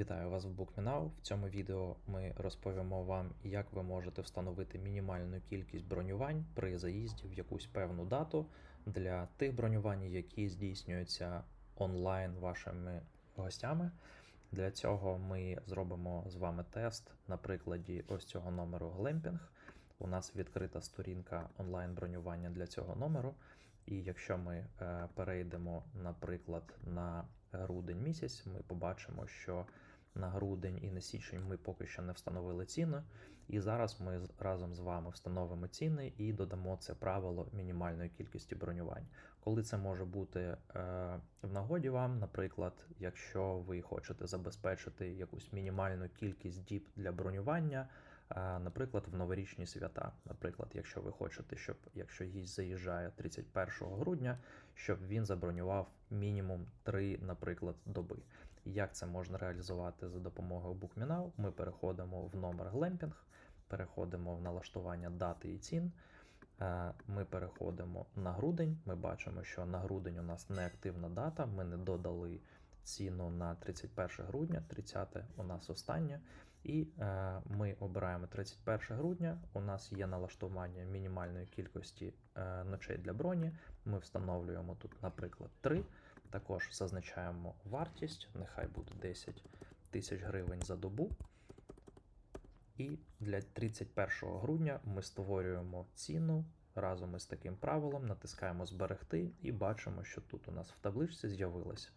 Вітаю вас в BookMeNow. В цьому відео ми розповімо вам, як ви можете встановити мінімальну кількість бронювань при заїзді в якусь певну дату для тих бронювань, які здійснюються онлайн вашими гостями. Для цього ми зробимо з вами тест на прикладі ось цього номеру Глемпінг. У нас відкрита сторінка онлайн бронювання для цього номеру. І якщо ми е, перейдемо, наприклад, на грудень місяць, ми побачимо, що на грудень і на січень ми поки що не встановили ціни. І зараз ми разом з вами встановимо ціни і додамо це правило мінімальної кількості бронювань. Коли це може бути е, в нагоді вам, наприклад, якщо ви хочете забезпечити якусь мінімальну кількість діб для бронювання, е, наприклад, в новорічні свята. Наприклад, якщо ви хочете, щоб якщо гість заїжджає 31 грудня, щоб він забронював мінімум 3, наприклад, доби. Як це можна реалізувати за допомогою BookMeNow? Ми переходимо в номер Глемпінг, переходимо в налаштування дати і цін. Е, Ми переходимо на грудень. Ми бачимо, що на грудень у нас неактивна дата. Ми не додали ціну на 31 грудня, 30 у нас останнє. І е, ми обираємо 31 грудня. У нас є налаштування мінімальної кількості е, ночей для броні. Ми встановлюємо тут, наприклад, 3. Також зазначаємо вартість, нехай буде 10 тисяч гривень за добу. І для 31 грудня ми створюємо ціну разом із таким правилом, натискаємо зберегти і бачимо, що тут у нас в табличці з'явилася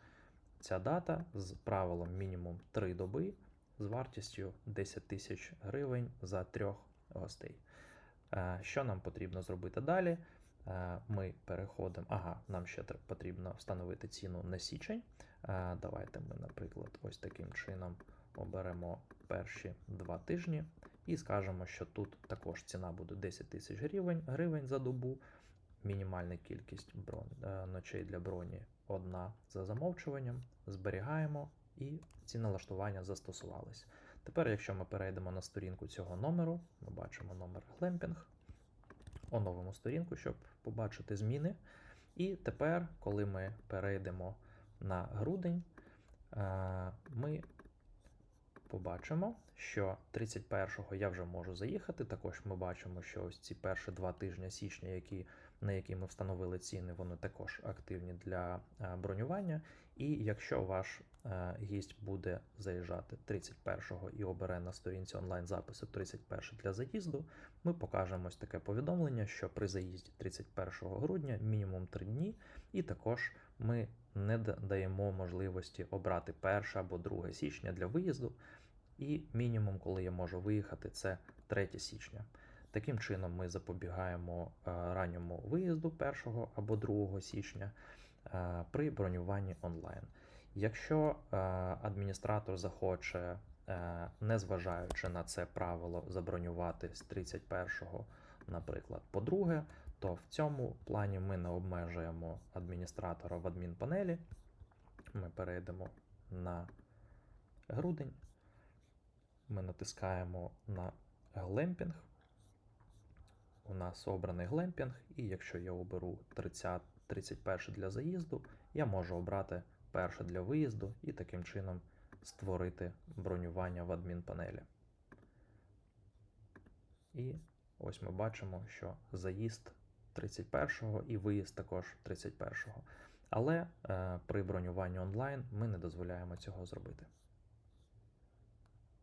ця дата з правилом мінімум 3 доби з вартістю 10 тисяч гривень за трьох гостей. Е, Що нам потрібно зробити далі? Е, Ми переходимо. Ага, нам ще потрібно встановити ціну на січень. Е, Давайте ми, наприклад, ось таким чином оберемо перші два тижні і скажемо, що тут також ціна буде 10 тисяч гривень, гривень за добу. Мінімальна кількість брон, е, ночей для броні одна за замовчуванням. Зберігаємо і ці налаштування застосувались. Тепер, якщо ми перейдемо на сторінку цього номеру, ми бачимо номер Глемпінг, оновимо сторінку, щоб побачити зміни. І тепер, коли ми перейдемо на грудень, е, ми побачимо, що 31-го я вже можу заїхати. Також ми бачимо, що ось ці перші два тижні січня, які, на які ми встановили ціни, вони також активні для е, бронювання. І якщо ваш е, гість буде заїжджати 31-го і обере на сторінці онлайн запису 31 для заїзду, ми покажемо ось таке повідомлення, що при заїзді 31 грудня мінімум 3 дні, і також ми не да- даємо можливості обрати 1 або 2 січня для виїзду. І мінімум, коли я можу виїхати, це 3 січня. Таким чином, ми запобігаємо е, ранньому виїзду 1 або 2 січня е, при бронюванні онлайн. Якщо е, адміністратор захоче, незважаючи на це правило, забронювати з 31-го, наприклад, по друге, то в цьому плані ми не обмежуємо адміністратора в адмінпанелі. Ми перейдемо на грудень. Ми натискаємо на глемпінг. У нас обраний глемпінг, і якщо я оберу 30, 31 для заїзду, я можу обрати перше для виїзду і таким чином створити бронювання в адмінпанелі. І ось ми бачимо, що заїзд 31-го і виїзд також 31-го. Але е, при бронюванні онлайн ми не дозволяємо цього зробити.